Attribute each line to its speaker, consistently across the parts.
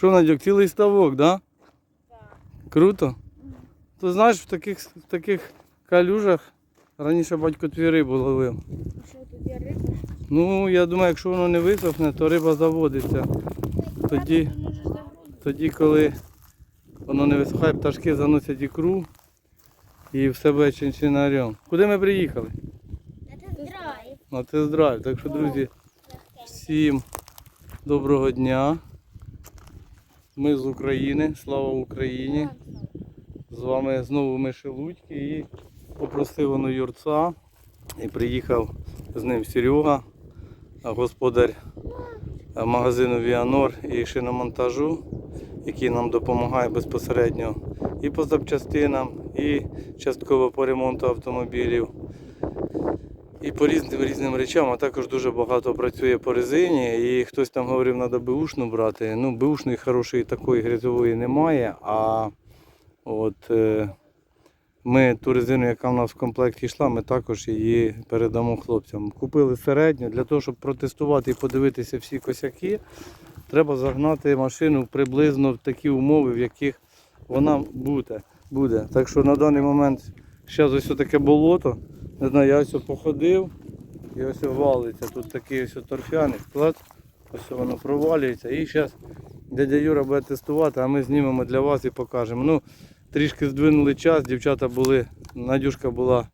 Speaker 1: Що, Надюк, цілий ставок, да?
Speaker 2: Так.
Speaker 1: Круто? То знаєш, в таких, в таких калюжах раніше батько твій рибу ловив.
Speaker 2: А що тут є риба?
Speaker 1: Ну, я думаю, якщо воно не висохне, то риба заводиться. Тоді,
Speaker 2: може загрузити.
Speaker 1: тоді коли воно не висохає, пташки заносять ікру і все буде чинчинарем. Куди ми приїхали? На тест-драйв. Так що, друзі, всім доброго дня. Ми з України. Слава Україні! З вами знову Миші Лудьки і попросив воно юрця і приїхав з ним Серега, господар магазину Віанор і шиномонтажу, який нам допомагає безпосередньо і по запчастинам, і частково по ремонту автомобілів, і по різним різним речам, а також дуже багато працює по резині. І хтось там говорив, треба беушну брати. Ну, беушної хорошої такої грязової немає. А От, е, ми ту резину, яка в нас в комплекті йшла, ми також її передамо хлопцям. Купили середню, для того, щоб протестувати і подивитися всі косяки, треба загнати машину приблизно в такі умови, в яких вона буде. буде. Так що на даний момент зараз ось таке болото. Не знаю, я ось походив і ось валиться. Тут такий ось торфяник, клад, ось воно провалюється. І зараз дядя Юра буде тестувати, а ми знімемо для вас і покажемо. Ну, трішки здвинули час, дівчата були, Надюшка була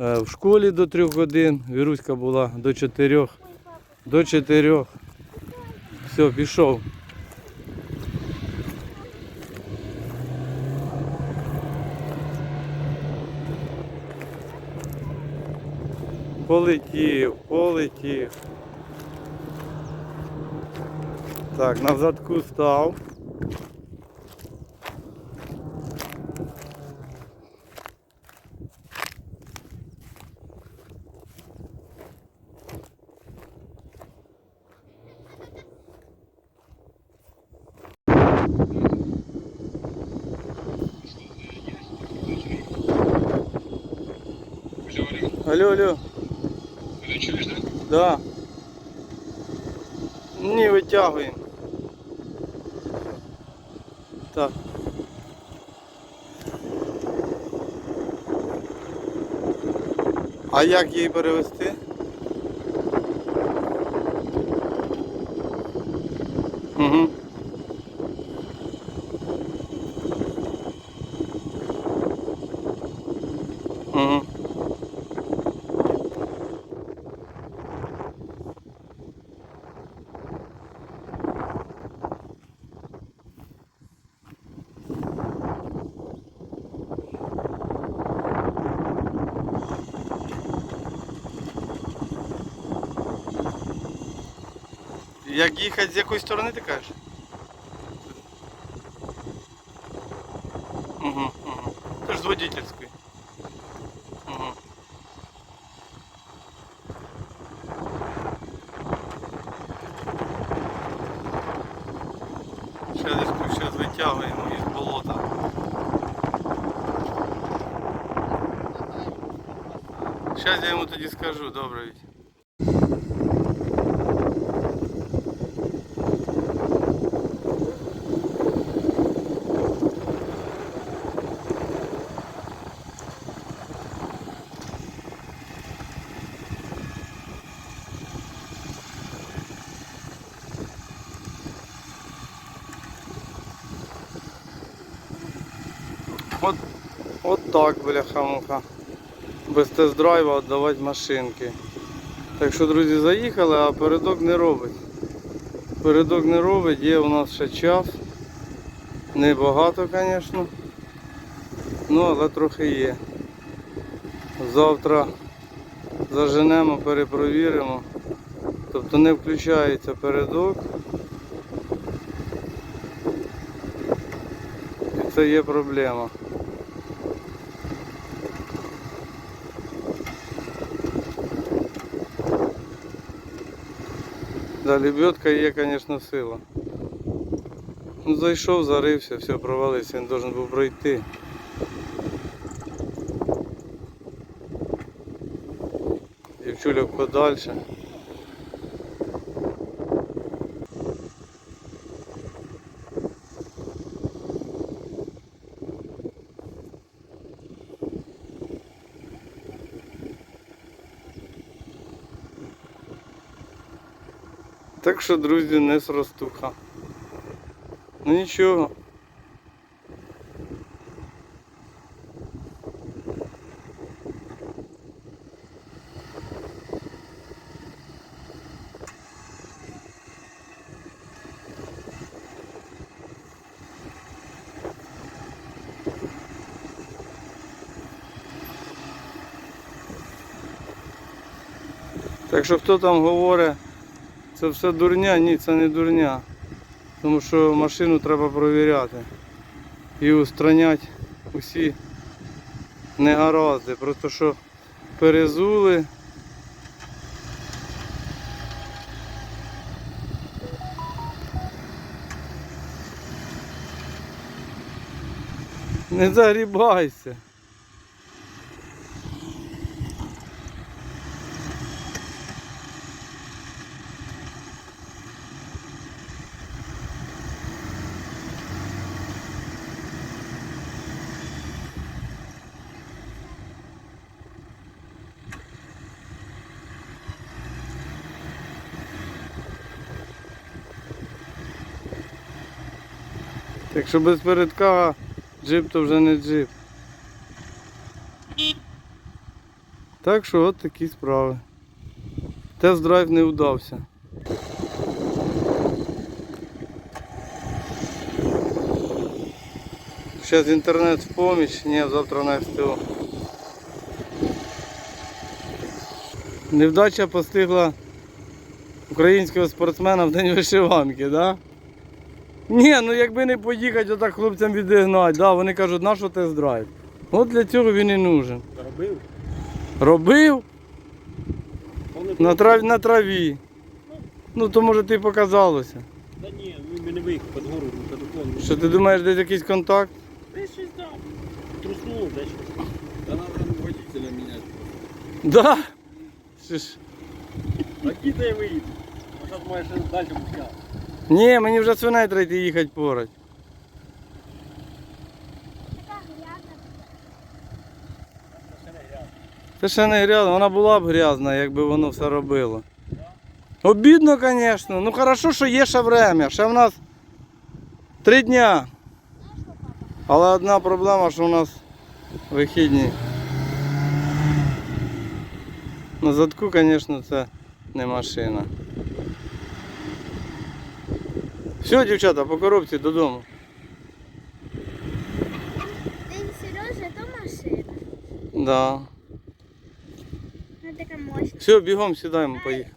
Speaker 1: е, в школі до трьох годин, Віруська була до чотирьох. До чотирьох. Все, пішов. Полетів, полетів. Так, на задку став. Алло, алло.
Speaker 3: Да?
Speaker 1: Не витягуємо. Так. А як її перевести? Угу. Як їхати з якої сторони ти кажеш? Угу, угу. Це ж з водительської. Угу. Зараз, зараз витягуємо із болота. Зараз я йому тоді скажу, добре. От, от так, бляха-муха. Без тест-драйва віддавати машинки. Так що, друзі, заїхали, а передок не робить. Передок не робить, є у нас ще час. Небагато, звісно. Ну, але трохи є. Завтра заженемо, перепровіримо. Тобто не включається передок. І це є проблема. Да, лебедка є, звісно, сила. Ну, зайшов, зарився, все, провалився, він должен був пройти. Дівчуляк подальше. Так що, друзі, не сростуха. Ну нічого. Так що хто там говорить, це все дурня, ні, це не дурня. Тому що машину треба провіряти і устраняти усі негаразди. Просто що перезули. Не загрібайся. Так що без передка джип то вже не джип. Так що от такі справи. Тест-драйв не вдався. Зараз інтернет в поміч, ні, завтра на СТО. Невдача постигла українського спортсмена в день вишиванки, так? Да? Ні, ну якби не поїхати, отак хлопцям відігнати, да, вони кажуть, на що тест-драйв. От для цього він і нужен.
Speaker 4: Робив?
Speaker 1: Робив на, трав... на траві. Ну то може ти показалося.
Speaker 4: Та ні, він мене виїхав під гору, під уклон.
Speaker 1: Що ти думаєш, десь якийсь контакт?
Speaker 4: Десь щось там. Труснуло, десь щось.
Speaker 3: Да водителя менять.
Speaker 1: Да. Що ж?
Speaker 4: А кіде я виїду? А зараз маєш ще далі пускати.
Speaker 1: Ні, мені вже свиней треба їхати
Speaker 4: грязно.
Speaker 1: Це ще не грязна, вона була б грязна, якби воно все робило. Обідно, звісно. Ну хорошо, що є ще время. Ще в нас три дня. Але одна проблема, що у нас вихідні. На задку, звісно, це не машина. Все, дівчата, по коробці додому.
Speaker 2: День Сережа, то машина.
Speaker 1: Да.
Speaker 2: Вона така мощна.
Speaker 1: Все, бігом сідаємо, поїхали.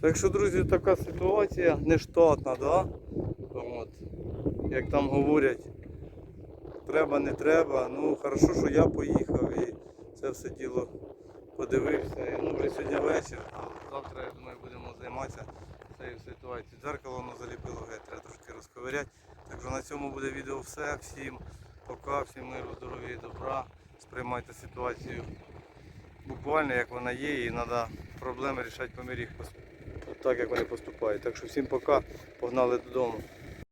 Speaker 1: Так що, друзі, така ситуація нештатна, да? От. Як там говорять, треба, не треба. Ну, хорошо, що я поїхав і це все діло подивився. Ну, вже сьогодні вечір, а завтра, думаю, будемо займатися цією ситуацією. Дзеркало воно заліпило геть, треба трошки розковиряти. Так що на цьому буде відео все. Всім пока, всім миру, здоров'я і добра. Сприймайте ситуацію буквально як вона є, і треба проблеми рішати по мірі їх так, як вони поступають. Так що всім пока, погнали додому.